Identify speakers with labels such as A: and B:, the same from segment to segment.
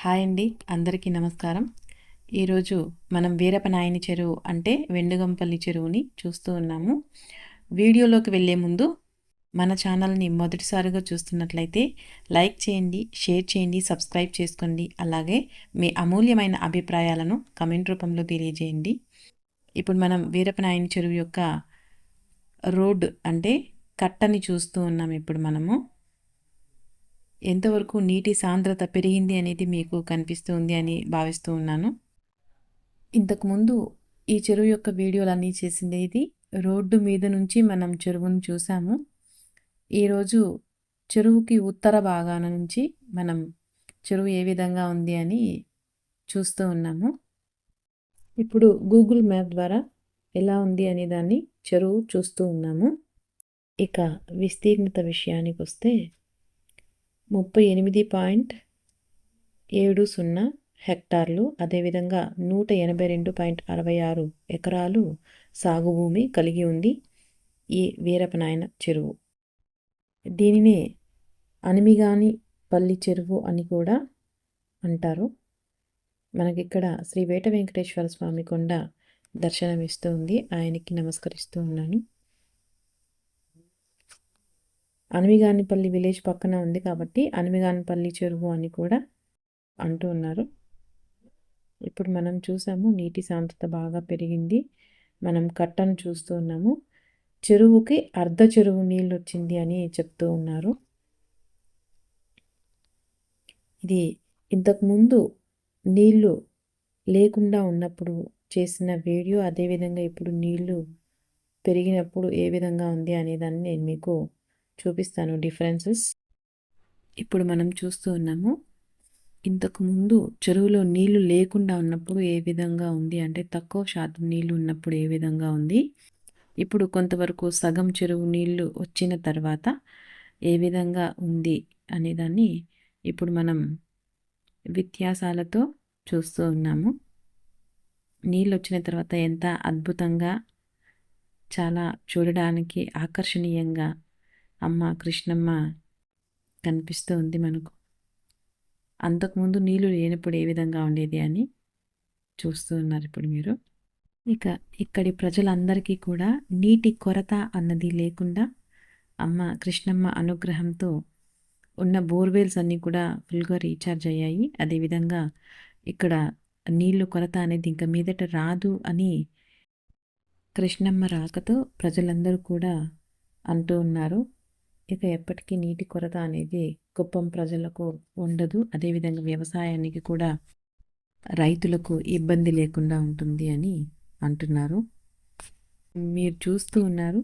A: Hi అండి అందరికీ నమస్కారం. ఈరోజు మనం వీరపనాయని చెరువు అంటే వెండుగంపల్లి చెరువుని చూస్తూ ఉన్నాము. వీడియోలోకి వెళ్ళే ముందు మన ఛానల్ని మొదటిసారిగా చూస్తున్నట్లయితే లైక్ చేయండి షేర్ చేయండి సబ్స్క్రైబ్ చేసుకోండి అలాగే మీ అమూల్యమైన అభిప్రాయాలను కమెంట్ రూపంలో తెలియజేయండి. ఇప్పుడు మనం వీరపనాయని చెరువు యొక్క రోడ్ అంటే కట్టని చూస్తూ ఉన్నాం ఇప్పుడు మనము. ఎంతవరకు నీటి సాంద్రత పెరిగింది అనేది మీకు కనిపిస్తుంది అని భావిస్తూ ఉన్నాను. ఇంతకుముందు ఈ చెరువు యొక్క వీడియోలన్నీ చేసింది ఇది. రోడ్డు మీద నుంచి మనం చెరువును చూసాము. ఈరోజు చెరువుకి ఉత్తర భాగాన నుంచి మనం చెరువు ఏ విధంగా ఉంది అని చూస్తూ ఉన్నాము. ఇప్పుడు గూగుల్ మ్యాప్ ద్వారా ఎలా ఉంది అనే దాన్ని చెరువు చూస్తూ ఉన్నాము. ఇక విస్తీర్ణత విషయానికి వస్తే ముప్పై ఎనిమిది పాయింట్ ఏడు సున్నా హెక్టార్లు అదేవిధంగా నూట ఎనభై రెండు పాయింట్ అరవై ఆరు ఎకరాలు సాగు భూమి కలిగి ఉంది ఈ వీరపనాయన చెరువు. దీనినే అనిమిగాని పల్లి చెరువు అని కూడా అంటారు. మనకిక్కడ శ్రీ వేట వెంకటేశ్వర స్వామి కొండ దర్శనమిస్తూ ఉంది. ఆయనకి నమస్కరిస్తూ ఉన్నాను. అనిమిగానిపల్లి విలేజ్ పక్కన ఉంది కాబట్టి అనిమిగానిపల్లి చెరువు అని కూడా అంటూ ఉన్నారు. ఇప్పుడు మనం చూసాము నీటి సాంద్రత బాగా పెరిగింది. మనం కట్టను చూస్తూ ఉన్నాము. చెరువుకి అర్ధ చెరువు నీళ్ళు వచ్చింది అని చెప్తూ ఉన్నారు. ఇది ఇంతకుముందు నీళ్ళు లేకుండా ఉన్నప్పుడు చేసిన వీడియో అదేవిధంగా ఇప్పుడు నీళ్ళు పెరిగినప్పుడు ఏ విధంగా ఉంది అనేదాన్ని నేను మీకు చూపిస్తాను డిఫరెన్సెస్. ఇప్పుడు మనం చూస్తూ ఉన్నాము ఇంతకుముందు చెరువులో నీళ్ళు లేకుండా ఉన్నప్పుడు ఏ విధంగా ఉంది? అంటే తక్కువ శాతం నీళ్ళు ఉన్నప్పుడు ఏ విధంగా ఉంది? ఇప్పుడు కొంతవరకు సగం చెరువు నీళ్ళు వచ్చిన తర్వాత ఏ విధంగా ఉంది అనేదాన్ని ఇప్పుడు మనం వ్యత్యాసాలతో చూస్తూ ఉన్నాము. నీళ్ళు వచ్చిన తర్వాత ఎంత అద్భుతంగా చాలా చూడడానికి ఆకర్షణీయంగా అమ్మ కృష్ణమ్మ కనిపిస్తూ ఉంది మనకు. అంతకుముందు నీళ్ళు లేనప్పుడు ఏ విధంగా ఉండేది అని చూస్తూ ఉన్నారు ఇప్పుడు మీరు. ఇక ఇక్కడి ప్రజలందరికీ కూడా నీటి కొరత అన్నది లేకుండా అమ్మ కృష్ణమ్మ అనుగ్రహంతో ఉన్న బోర్వెల్స్ అన్నీ కూడా ఫుల్గా రీఛార్జ్ అయ్యాయి. అదేవిధంగా ఇక్కడ నీళ్ళు కొరత అనేది ఇంకా మీదట రాదు అని కృష్ణమ్మ రాకతో ప్రజలందరూ కూడా అంటూ ఉన్నారు. ఇక ఎప్పటికీ నీటి కొరత అనేది కుప్పం ప్రజలకు ఉండదు. అదేవిధంగా వ్యవసాయానికి కూడా రైతులకు ఇబ్బంది లేకుండా ఉంటుంది అని అంటున్నారు. మీరు చూస్తూ ఉన్నారు.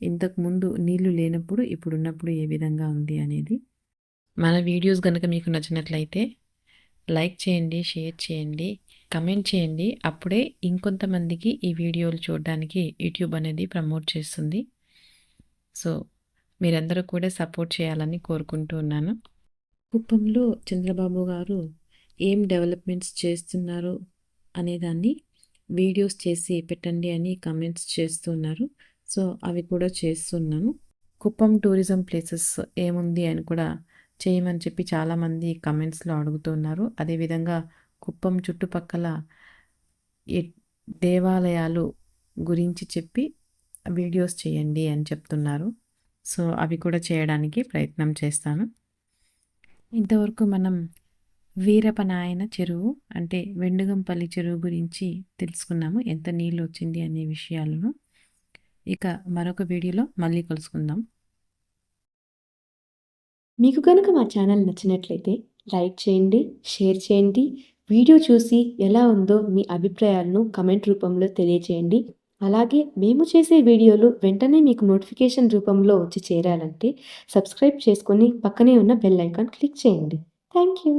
A: ఇంతకుముందు నీళ్ళు లేనప్పుడు ఇప్పుడున్నప్పుడు ఏ విధంగా ఉంది అనేది. మన వీడియోస్ కనుక మీకు నచ్చినట్లయితే లైక్ చేయండి షేర్ చేయండి కమెంట్ చేయండి. అప్పుడే ఇంకొంతమందికి ఈ వీడియోలు చూడడానికి యూట్యూబ్ అనేది ప్రమోట్ చేస్తుంది. సో మీరందరూ కూడా సపోర్ట్ చేయాలని కోరుకుంటూ ఉన్నాను. కుప్పంలో చంద్రబాబు గారు ఏం డెవలప్మెంట్స్ చేస్తున్నారు అనేదాన్ని వీడియోస్ చేసి పెట్టండి అని కమెంట్స్ చేస్తున్నారు సో అవి కూడా చేస్తున్నాను. కుప్పం టూరిజం ప్లేసెస్ ఏముంది అని కూడా చేయమని చెప్పి చాలామంది కమెంట్స్లో అడుగుతున్నారు అదేవిధంగా కుప్పం చుట్టుపక్కల దేవాలయాలు గురించి చెప్పి వీడియోస్ చేయండి అని చెప్తున్నారు. సో అవి కూడా చేయడానికి ప్రయత్నం చేస్తాను. ఇంతవరకు మనం వీరపనాయన చెరువు అంటే వెండుగంపల్లి చెరువు గురించి తెలుసుకున్నాము. ఎంత నీళ్ళు వచ్చింది అనే విషయాలను. ఇక మరొక వీడియోలో మళ్ళీ కలుసుకుందాం.
B: మీకు కనుక మా ఛానల్ నచ్చినట్లయితే లైక్ చేయండి షేర్ చేయండి. వీడియో చూసి ఎలా ఉందో మీ అభిప్రాయాలను కమెంట్ రూపంలో తెలియచేయండి. అలాగే మేము చేసే వీడియోలు వెంటనే మీకు నోటిఫికేషన్ రూపంలో వచ్చి చేరాలంటే సబ్స్క్రైబ్ చేసుకొని పక్కనే ఉన్న బెల్ ఐకాన్ క్లిక్ చేయండి. Thank you